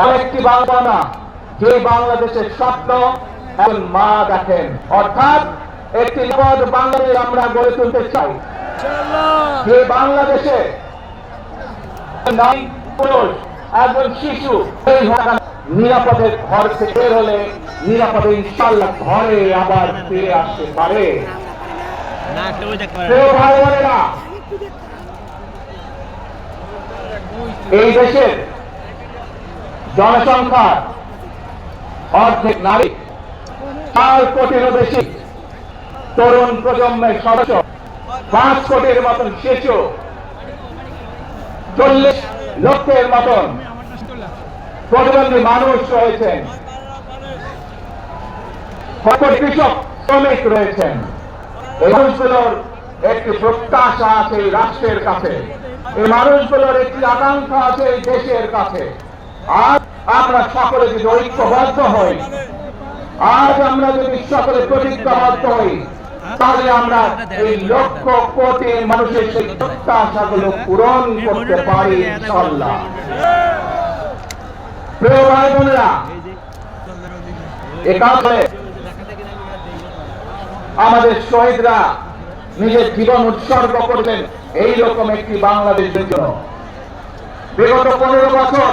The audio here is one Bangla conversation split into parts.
এমন একটি বাংলা না যে বাংলাদেশের স্বপ্ন এখন মা দেখেন। অর্থাৎ একটি নিরাপদ বাংলাদেশ আমরা গড়ে তুলতে চাই। যে বাংলাদেশে পুরুষ একজন শিশু নিরাপদে ঘর থেকে বের হলে নিরাপদে ইনশাল্লাহ ঘরে আবার ফিরে আসতে পারে। এই দেশের জনসংখ্যার অর্ধেক নারী, চার কোটিরও বেশি তরুণ প্রজন্মের সদস্য, পাঁচ কোটির মতন শিশু, চল্লিশ লক্ষের মতন প্রতিবন্ধী মানুষ রয়েছেন। কৃষক, শ্রমিক রয়েছেন। এই মানুষগুলোর একটি প্রত্যাশা আছে রাষ্ট্রের কাছে। এই মানুষগুলোর একটি আকাঙ্ক্ষা আছে দেশের কাছে। আজ আমরা সকলে যদি ঐক্যবদ্ধ হই, আজ আমরা যদি সকলে প্রতিজ্ঞাবদ্ধ হই, তাহলে আমরা এই লক্ষ কোটি মানুষের সেই পূরণ করতে পারি ইনশাল্লাহ প্রিয় ভাই বোনেরা আমাদের শহীদরা নিজের জীবন উৎসর্গ করবেন এই রকম একটি বাংলাদেশের জন্য। বিগত পনেরো বছর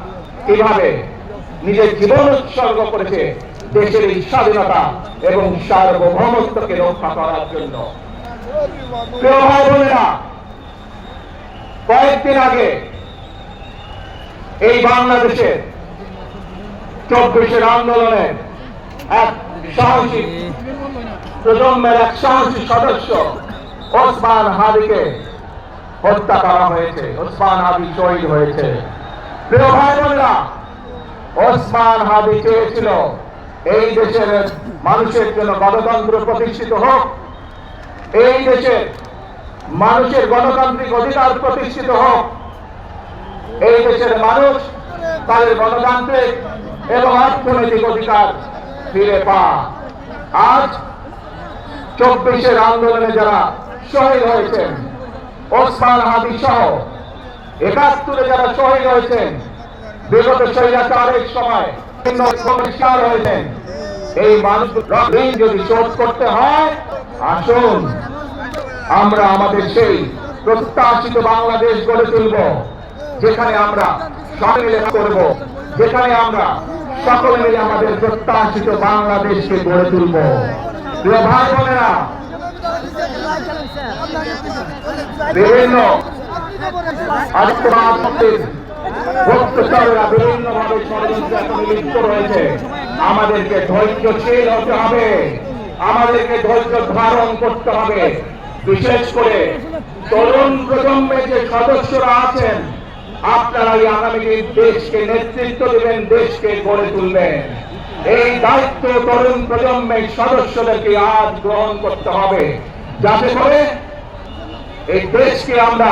কীভাবে নিজের জীবন উৎসর্গ করেছে দেশের এই স্বাধীনতা এবং সার্বভৌমত্বকে রক্ষা করার জন্য। কয়েকদিন আগে এই বাংলাদেশের চব্বিশের আন্দোলনের এক সাহসী প্রজন্মের এক সাহসী সদস্য ওসমান হাবিকে হত্যা করা হয়েছে, ওসমান হাবি শহীদ হয়েছে। ওসমান হাবি চেয়েছিল এই দেশের মানুষের জন্য গণতন্ত্র প্রতিষ্ঠিত হোক, এই দেশের মানুষের গণতান্ত্রিক অধিকার প্রতিষ্ঠিত হোক, এই দেশের মানুষ তাদের গণতান্ত্রিক এবং অর্থনৈতিক অধিকার ফিরে পা আজ চব্বিশের আন্দোলনে যারা শহীদ হয়েছেন, ওসমান হাদি সহ একাত্তরে যারা শহীদ হয়েছেন, বিগত স্বৈরাচারের সময় সমস্যার হয়েছেন এই ঋণ যদি শোধ করতে হয়, আসুন, আমরা আমাদের সেই প্রত্যাশিত বাংলাদেশ গড়ে তুলব, যেখানে আমরা সকলে করব, যেখানে আমরা সকলে মিলে আমাদের প্রত্যাশিত বাংলাদেশকে গড়ে তুলব। প্রিয় ভাই বোনেরা, বিভিন্ন আদিত্যবাদ শক্তির গুপ্তচরেরা বিভিন্ন ভাবে ষড়যন্ত্রে লিপ্ত রয়েছে। আমাদেরকে ধৈর্যশীল হতে হবে। আমাদেরকে ধৈর্য ধারণ করতে হবে। বিশেষ করে তরুণ প্রজন্মের যে সদস্যরা আছেন, আপনারা এই আগামী দিন দেশকে নেতৃত্ব দেবেন, দেশকে গড়ে তুলবেন। এই দায়িত্ব তরুণ প্রজন্মের সদস্যদেরকে আজ গ্রহণ করতে হবে। যাতে করে এই দেশকে আমরা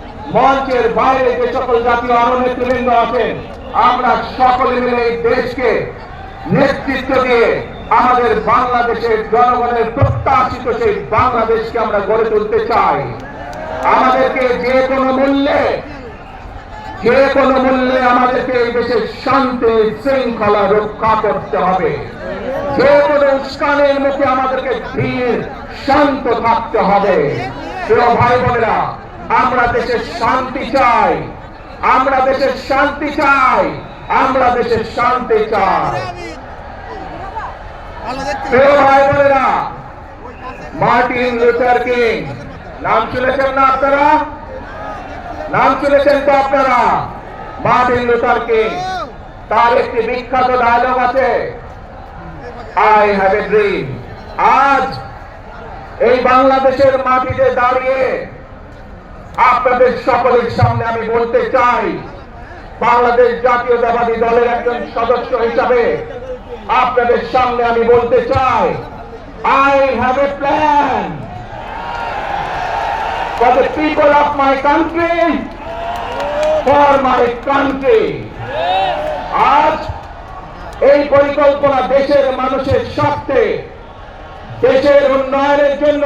মঞ্চের বাইরে যে সকল জাতীয় আরও নেতৃবৃন্দ আছেন, আমরা সকলে মিলে এই দেশকে নেতৃত্ব দিয়ে আমাদের বাংলাদেশের জনগণের প্রত্যাশিত সেই বাংলাদেশকে আমরা গড়ে তুলতে চাই। আমাদেরকে যে কোনো মূল্যে, যে কোনো মূল্যে আমাদেরকে এই দেশের শান্তি, শৃঙ্খলা রক্ষা করতে হবে। যে কোনো উস্কানের মুখে আমাদেরকে ধীর, শান্ত থাকতে হবে। প্রিয় ভাই বোনেরা আমরা দেশের শান্তি চাই। আমরা দেশের শান্তি চাই। আমরা দেশের শান্তি চাই। নাম তার বিখ্যাত আছে। আজ এই বাংলাদেশের মাটিতে দাঁড়িয়ে আপনাদের সকলের সামনে আমি বলতে চাই, বাংলাদেশ জাতীয়তাবাদী দলের একজন সদস্য হিসাবে আপনাদের সামনে আমি বলতে চাই I have a plan for the people of my country for my country আজ এই পরিকল্পনা দেশের মানুষের স্বার্থে, দেশের উন্নয়নের জন্য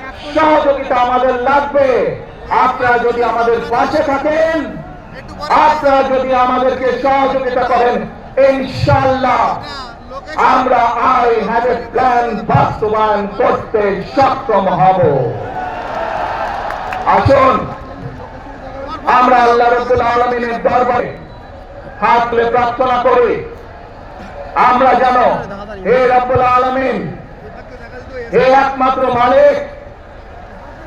সহযোগিতা আমাদের লাগবে। আপনারা যদি আমাদের পাশে থাকেন, আপনারা যদি আমাদেরকে সহযোগিতা করেন ইনশাল্লাহ আমরা আই হ্যাভ এ প্ল্যান বাস্তবায়ন করতে সক্ষম হব। আসুন, আমরা আল্লাহ রব্বুল আলমিনের দরবারে হাত তুলে প্রার্থনা করি। আমরা যেন হে রব্বুল আলমিন, হে একমাত্র মালিক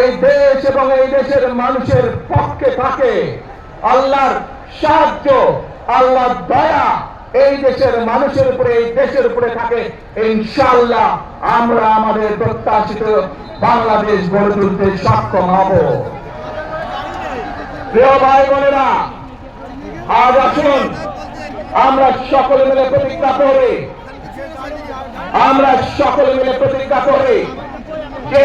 এই দেশ এবং এই দেশের মানুষের পক্ষে থাকে। আল্লাহর সাহায্য, আল্লাহর দয়া এই দেশের মানুষের উপরে, এই দেশের উপরে থাকে। ইনশাআল্লাহ আমরা আমাদের প্রত্যাশিত বাংলাদেশ গড়ে তুলতে সক্ষম হব। প্রিয় ভাই বোনেরা, আজ আসুন, আমরা সকলে মিলে প্রতিজ্ঞা করি, আমরা সকলে মিলে প্রতিজ্ঞা করি যে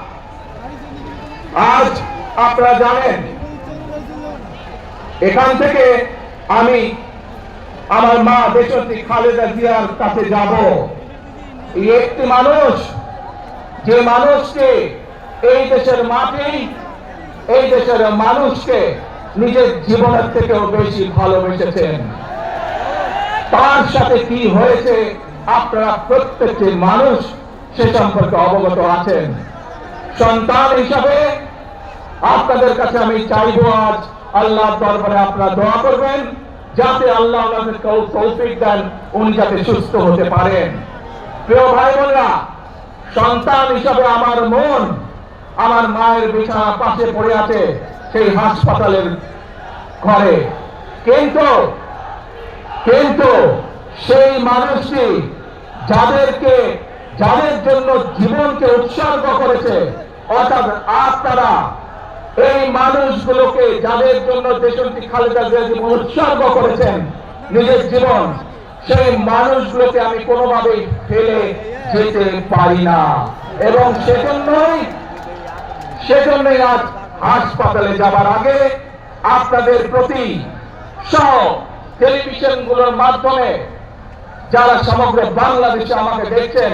আজ আপনারা জানেন, এখান থেকে আমি আমার মা দেশত্রী খালেদা জিয়ার কাছে যাব। একটি মানুষ, যে মানুষকে এই দেশের মাটি এই দেশের মানুষকে নিজের জীবনের থেকেও বেশি ভালোবেসেছেন। তার সাথে কি হয়েছে, আপনারা প্রত্যেকটি মানুষ সে সম্পর্কে অবগত আছেন। সন্তান হিসাবে আপনাদের কাছে আমি চাইব আজ আল্লাহ দরবারে আপনারা দোয়া করবেন, যাতে আল্লাহ ওনাকে তৌফিক দেন, উনি যাতে সুস্থ হতে পারেন। প্রিয় ভাই বোনরা সন্তান হিসাবে আমার মন, আমার মায়ের বিছানা পাশে পড়ে আছে সেই হাসপাতালের ঘরে। কিন্তু কিন্তু সেই মানুষটি যাদেরকে যাদের জন্য জীবনকে উৎসর্গ করেছে, অর্থাৎ আপনারা এই মানুষগুলোকে যাদের জন্য দেশটি খালেদা জিয়া উৎসর্গ করেছেন, নিজের জীবন, সেই মানুষগুলোকে আমি কোনোভাবেই ফেলে যেতে পারি না। এবং সেজন্যই সেজন্যই আজ হাসপাতালে যাবার আগে আপনাদের প্রতি সহ টেলিভিশনগুলোর মাধ্যমে যারা সমগ্র বাংলাদেশে আমাকে দেখছেন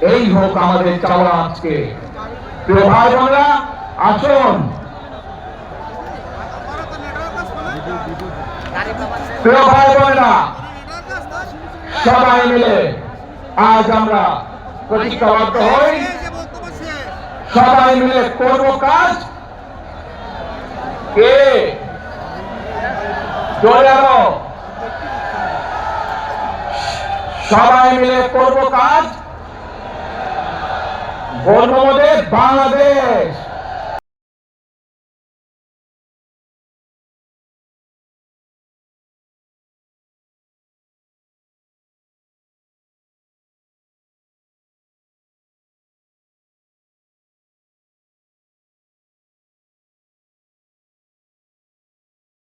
এই হোক আমাদের চাওয়া আজকে। প্রিয় ভাই বোনেরা, আসুন। প্রিয় ভাই বোনেরা, সবাই মিলে আজ আমরা প্রতিজ্ঞাবদ্ধ হই। সবাই মিলে করব কাজ। কে? সবাই মিলে করব কাজ। গণমদের বাংলাদেশ।